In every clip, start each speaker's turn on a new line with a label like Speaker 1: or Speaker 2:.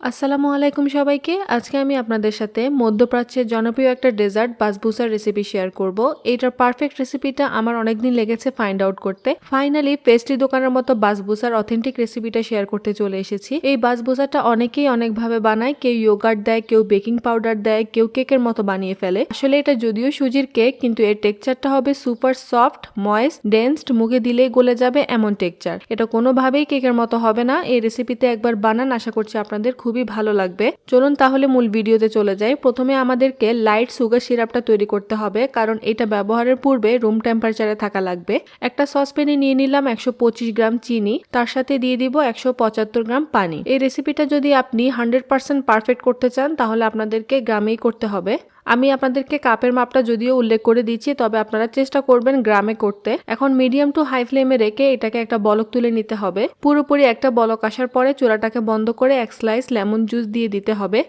Speaker 1: আসসালামু আলাইকুম সবাইকে। আজকে আমি আপনাদের সাথে মধ্যপ্রাচ্যের জনপ্রিয় একটা ডেজার্ট বাসবুসার রেসিপি শেয়ার করব। এইটার পারফেক্ট রেসিপিটা আমার অনেকদিন লেগেছে ফাইন্ড আউট করতে। ফাইনালি পেস্ট্রি দোকানের মতো বাসবুসার অথেন্টিক রেসিপিটা শেয়ার করতে চলে এসেছি। এই বাসবুসাটা অনেকেই অনেকভাবে বানায়। কেউ ইয়োগার্ট দেয়, কেউ বেকিং পাউডার দেয়, কেউ কেকের মতো বানিয়ে ফেলে। আসলে এটা যদিও সুজির কেক কিন্তু এর টেক্সচারটা হবে সুপার সফট ময়েস্ট ডেন্সড মুখে দিলেই গলে যাবে এমন টেক্সচার এটা কোনোভাবেই কেকের মতো হবে না। এই রেসিপিতে একবার বানান, আশা করছি আপনাদের খুবই ভালো লাগবে। চলুন তাহলে মূল ভিডিওতে চলে যাই। প্রথমে আমাদেরকে লাইট সুগার সিরাপটা তৈরি করতে হবে, কারণ এটা ব্যবহারের পূর্বে রুম টেম্পারেচারে থাকা লাগবে। একটা সসপ্যানে নিয়ে নিলাম একশো পঁচিশ গ্রাম চিনি, তার সাথে দিয়ে দিব একশো পঁচাত্তর গ্রাম পানি। এই রেসিপিটা যদি আপনি হান্ড্রেড পারফেক্ট করতে চান, তাহলে আপনাদেরকে গ্রামেই করতে হবে। আমি আপনাদেরকে কাপের মাপটা যদিও উল্লেখ করে দিচ্ছি, তবে আপনারা চেষ্টা করবেন গ্রামে করতে। এখন মিডিয়াম টু হাই ফ্লেমে রেখে এটাকে একটা বলক তুলে নিতে হবে। পুরোপুরি একটা বলক আসার পরে চূড়াটাকে বন্ধ করে এক স্লাইস লেমন জুস দিয়ে দিতে হবে।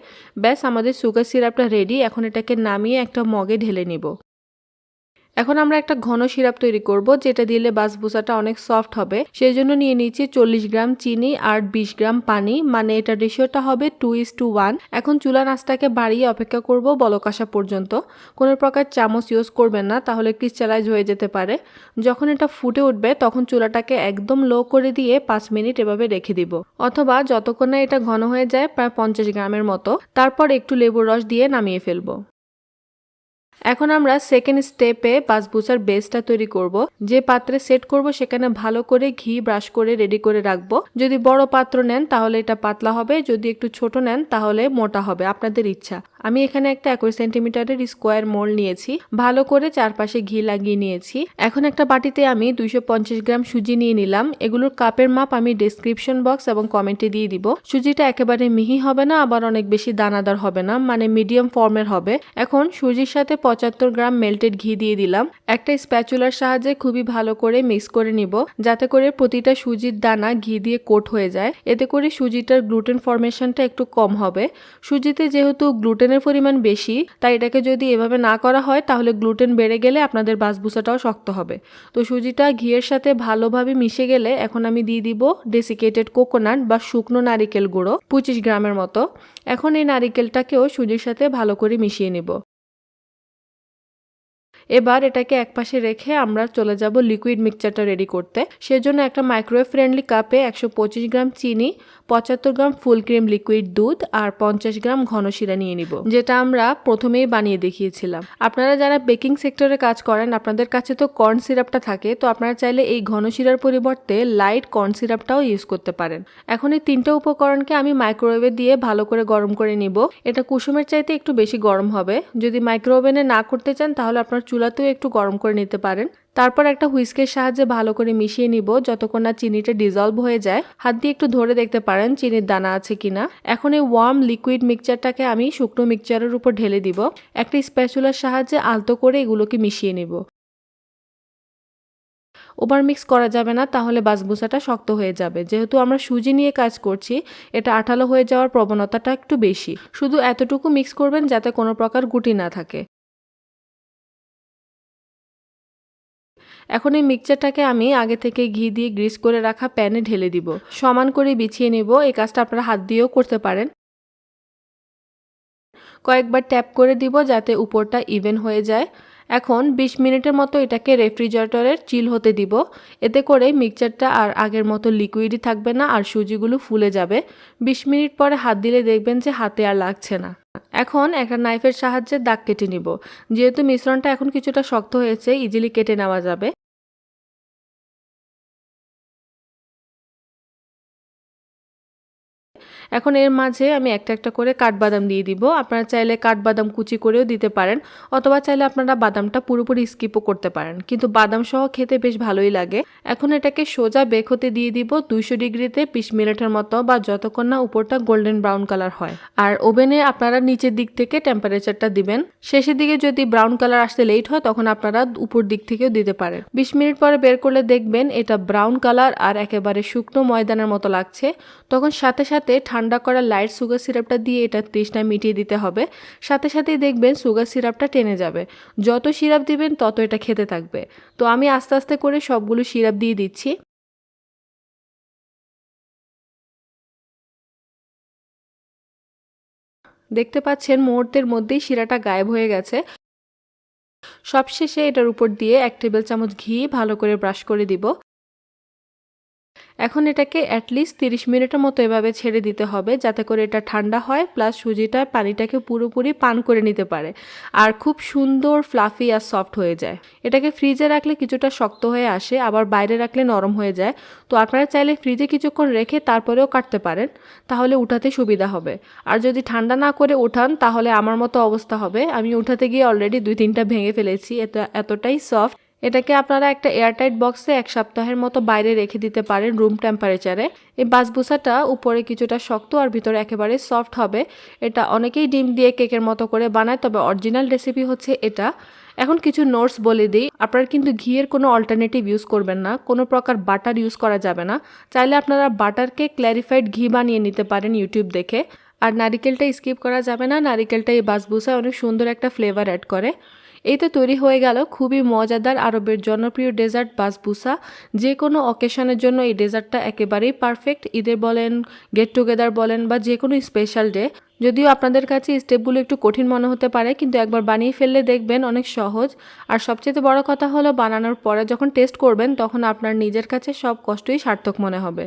Speaker 1: ব্যাস, আমাদের সুগার সিরাপটা রেডি এখন এটাকে নামিয়ে একটা মগে ঢেলে নিব। এখন আমরা একটা ঘন সিরাপ তৈরি করব, যেটা দিলে বাসবুসাটা অনেক সফট হবে। সেই জন্য নিয়ে নিচ্ছি চল্লিশ গ্রাম চিনি আর বিশ গ্রাম পানি। মানে এটা রেশিওটা হবে টু ইস টু ওয়ান এখন চুলা নাচটাকে বাড়িয়ে অপেক্ষা করব বলক আসা পর্যন্ত। কোনো প্রকার চামচ ইউজ করবেন না, তাহলে ক্রিস্টালাইজ হয়ে যেতে পারে। যখন এটা ফুটে উঠবে, তখন চুলাটাকে একদম লো করে দিয়ে পাঁচ মিনিট এভাবে রেখে দিব। অথবা যতক্ষণ না এটা ঘন হয়ে যায়, প্রায় পঞ্চাশ গ্রামের মতো। তারপর একটু লেবুর রস দিয়ে নামিয়ে ফেলব। এখন আমরা সেকেন্ড স্টেপে বাসবুসার বেসটা তৈরি করব। যে পাত্রে সেট করব, সেখানে ভালো করে ঘি ব্রাশ করে রেডি করে রাখব। যদি বড় পাত্র নেন, তাহলে এটা পাতলা হবে। যদি একটু ছোট নেন, তাহলে মোটা হবে। আপনাদের ইচ্ছা। আমি এখানে একটা একুশ সেন্টিমিটারের স্কোয়ার মোল্ড নিয়েছি। ভালো করে চারপাশে ঘি লাগিয়ে নিয়েছি। এখন একটা বাটিতে আমি দুইশো পঞ্চাশ গ্রাম সুজি নিয়ে নিলাম। এগুলোর কাপের মাপ আমি ডিসক্রিপশন বক্স এবং কমেন্টে দিয়ে দিব। সুজিটা একেবারে মিহি হবে না, আবার অনেক বেশি দানাদার হবে না মানে মিডিয়াম ফর্মের হবে। এখন সুজির সাথে পঁচাত্তর গ্রাম মেল্টেড ঘি দিয়ে দিলাম। একটা স্প্যাচুলার সাহায্যে খুবই ভালো করে মিক্স করে নিব, যাতে করে প্রতিটা সুজির দানা ঘি দিয়ে কোট হয়ে যায়। এতে করে সুজিটার গ্লুটেন ফরমেশনটা একটু কম হবে। সুজিতে যেহেতু গ্লুটেনের পরিমাণ বেশি, তাই এটাকে যদি এভাবে না করা হয়, তাহলে গ্লুটেন বেড়ে গেলে আপনাদের বাসভুসাটাও শক্ত হবে। তো সুজিটা ঘিয়ের সাথে ভালোভাবে মিশে গেলে এখন আমি দিয়ে দিব ডেসিকেটেড কোকোনাট বা শুকনো নারিকেল গুঁড়ো, পঁচিশ গ্রামের মতো। এখন এই নারিকেলটাকেও সুজির সাথে ভালো করে মিশিয়ে নেব। এবার এটাকে একপাশে রেখে আমরা চলে যাব লিকুইড মিক্সচারটা রেডি করতে। সেজন্য একটা মাইক্রোওয়েভ ফ্রেন্ডলি কাপে একশো পঁচিশ গ্রাম চিনি, পঁচাত্তর গ্রাম ফুল ক্রিম লিকুইড দুধ আর পঞ্চাশ গ্রাম ঘন শিরা নিয়ে নিব, যেটা আমরা প্রথমেই বানিয়ে দেখিয়েছিলাম। আপনারা যারা বেকিং সেক্টরে কাজ করেন, আপনাদের কাছে তো কর্ন সিরাপটা থাকে, তো আপনারা চাইলে এই ঘন শিরার পরিবর্তে লাইট কর্ন সিরাপটাও ইউজ করতে পারেন। এখন এই তিনটা উপকরণকে আমি মাইক্রোওয়েভে দিয়ে ভালো করে গরম করে নিব। এটা কুসুমের চাইতে একটু বেশি গরম হবে। যদি মাইক্রোওভেনে না করতে চান, তাহলে আপনার চুলাতেও একটু গরম করে নিতে পারেন। তারপর একটা হুইস্কের সাহায্যে ভালো করে মিশিয়ে নিব যতক্ষণ না চিনিটা ডিজলভ হয়ে যায়। হাত দিয়ে একটু ধরে দেখতে পারেন চিনির দানা আছে কিনা। এখন এই ওয়ার্ম লিকুইড মিক্সচারটাকে আমি শুকনো মিক্সচারের উপর ঢেলে দিব। একটা স্প্যাচুলার সাহায্যে আলতো করে এগুলোকে মিশিয়ে নিব। ওভার মিক্স করা যাবে না, তাহলে বাসবুসাটা শক্ত হয়ে যাবে। যেহেতু আমরা সুজি নিয়ে কাজ করছি, এটা আঠালো হয়ে যাওয়ার প্রবণতাটা একটু বেশি। শুধু এতটুকু মিক্স করবেন যাতে কোনো প্রকার গুটি না থাকে। এখন এই মিক্সচারটাকে আমি আগে থেকে ঘি দিয়ে গ্রিস করে রাখা প্যানে ঢেলে দিব। সমান করে বিছিয়ে নেব। এই কাজটা আপনারা হাত দিয়েও করতে পারেন। কয়েকবার ট্যাপ করে দিব যাতে উপরটা ইভেন হয়ে যায়। এখন ২০ মিনিটের মতো এটাকে রেফ্রিজারেটরের চিল হতে দিব। এতে করে মিক্সচারটা আর আগের মতো লিকুইডই থাকবে না আর সুজিগুলো ফুলে যাবে। ২০ মিনিট পরে হাত দিলে দেখবেন যে হাতে আর লাগছে না। এখন একটা নাইফের সাহায্যে দাগ কেটে নিব। যেহেতু মিশ্রণটা এখন কিছুটা শক্ত হয়েছে ইজিলি কেটে নেওয়া যাবে। এখন এর মাঝে আমি একটা একটা করে কাঠবাদাম দিয়ে দিব। আপনারা চাইলে কাঠবাদাম কুচি করেও দিতে পারেন, অথবা চাইলে আপনারা বাদামটা পুরোপুরি স্কিপও করতে পারেন। কিন্তু বাদাম সহ খেতে বেশ ভালোই লাগে। এখন এটাকে সোজা বেক হতে দিয়ে দিব দুইশো ডিগ্রিতে বিশ মিনিটের মতো, বা যতক্ষণ না উপরটা গোল্ডেন ব্রাউন কালার হয়। আর ওভেনে আপনারা নিচের দিক থেকে টেম্পারেচারটা দিবেন। শেষের দিকে যদি ব্রাউন কালার আসতে লেট হয়, তখন আপনারা উপর দিক থেকেও দিতে পারেন। বিশ মিনিট পরে বের করলে দেখবেন এটা ব্রাউন কালার আর একেবারে শুকনো ময়দানের মতো লাগছে। তখন সাথে সাথে ঠান্ডা করা লাইট সুগার সিরাপটা দিয়ে এটা তৃষ্ণা মিটিয়ে দিতে হবে। সাথে সাথেই দেখবেন সুগার সিরাপটা টেনে যাবে। যত সিরাপ দিবেন, তত এটা খেতে থাকবে। তো আমি আস্তে আস্তে করে সবগুলো সিরাপ দিয়ে দিচ্ছি। দেখতে পাচ্ছেন, মুহূর্তের মধ্যেই শিরাটা গায়েব হয়ে গেছে। সবশেষে এটার উপর দিয়ে এক টেবিল চামচ ঘি ভালো করে ব্রাশ করে দিব। এখন এটাকে অ্যাটলিস্ট তিরিশ মিনিটের মতো এভাবে ছেড়ে দিতে হবে যাতে করে এটা ঠান্ডা হয় প্লাস সুজিটা পানিটাকে পুরোপুরি পান করে নিতে পারে। আর খুব সুন্দর ফ্লাফি আর সফট হয়ে যায়। এটাকে ফ্রিজে রাখলে কিছুটা শক্ত হয়ে আসে, আবার বাইরে রাখলে নরম হয়ে যায়। তো আপনারা চাইলে ফ্রিজে কিছুক্ষণ রেখে তারপরেও কাটতে পারেন, তাহলে উঠাতে সুবিধা হবে। আর যদি ঠান্ডা না করে উঠান, তাহলে আমার মতো অবস্থা হবে। আমি উঠাতে গিয়ে অলরেডি দুই তিনটা ভেঙে ফেলেছি এটা এতটাই সফট এটাকে আপনারা একটা এয়ারটাইট বক্সে এক সপ্তাহের মতো বাইরে রেখে দিতে পারেন রুম টেম্পারেচারে এই বাসবুসাটা উপরে কিছুটা শক্ত আর ভিতরে একেবারে সফট হবে। এটা অনেকেই ডিম দিয়ে কেকের মতো করে বানায়, তবে অরিজিনাল রেসিপি হচ্ছে এটা। এখন কিছু নোটস বলে দিই। আপনারা কিন্তু ঘিয়ের কোনো অল্টারনেটিভ ইউজ করবেন না। কোনো প্রকার বাটার ইউজ করা যাবে না। চাইলে আপনারা বাটারকে ক্ল্যারিফাইড ঘি বানিয়ে নিতে পারেন ইউটিউব দেখে। আর নারিকেলটা স্কিপ করা যাবে না। নারিকেলটা এই বাসবুসায় অনেক সুন্দর একটা ফ্লেভার অ্যাড করে। এই তো তৈরি হয়ে গেল খুবই মজাদার আরবের জনপ্রিয় ডেজার্ট বাসবুসা। যে কোনো অকেশনের জন্য এই ডেজার্টটা একেবারেই পারফেক্ট ঈদের বলেন গেট টুগেদার বলেন বা যে কোনো স্পেশাল ডে যদিও আপনাদের কাছে স্টেপগুলো একটু কঠিন মনে হতে পারে, কিন্তু একবার বানিয়ে ফেললে দেখবেন অনেক সহজ। আর সবচেয়ে বড় কথা হলো, বানানোর পরে যখন টেস্ট করবেন, তখন আপনার নিজের কাছে সব কষ্টই সার্থক মনে হবে।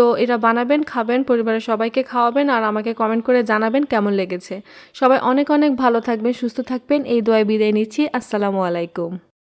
Speaker 1: তো এটা বানাবেন, খাবেন, পরিবারের সবাইকে খাওয়াবেন আর আমাকে কমেন্ট করে জানাবেন কেমন লেগেছে। সবাই অনেক অনেক ভালো থাকবেন, সুস্থ থাকবেন। এই দোয়ায় বিদায় নিচ্ছি। আসসালামু আলাইকুম।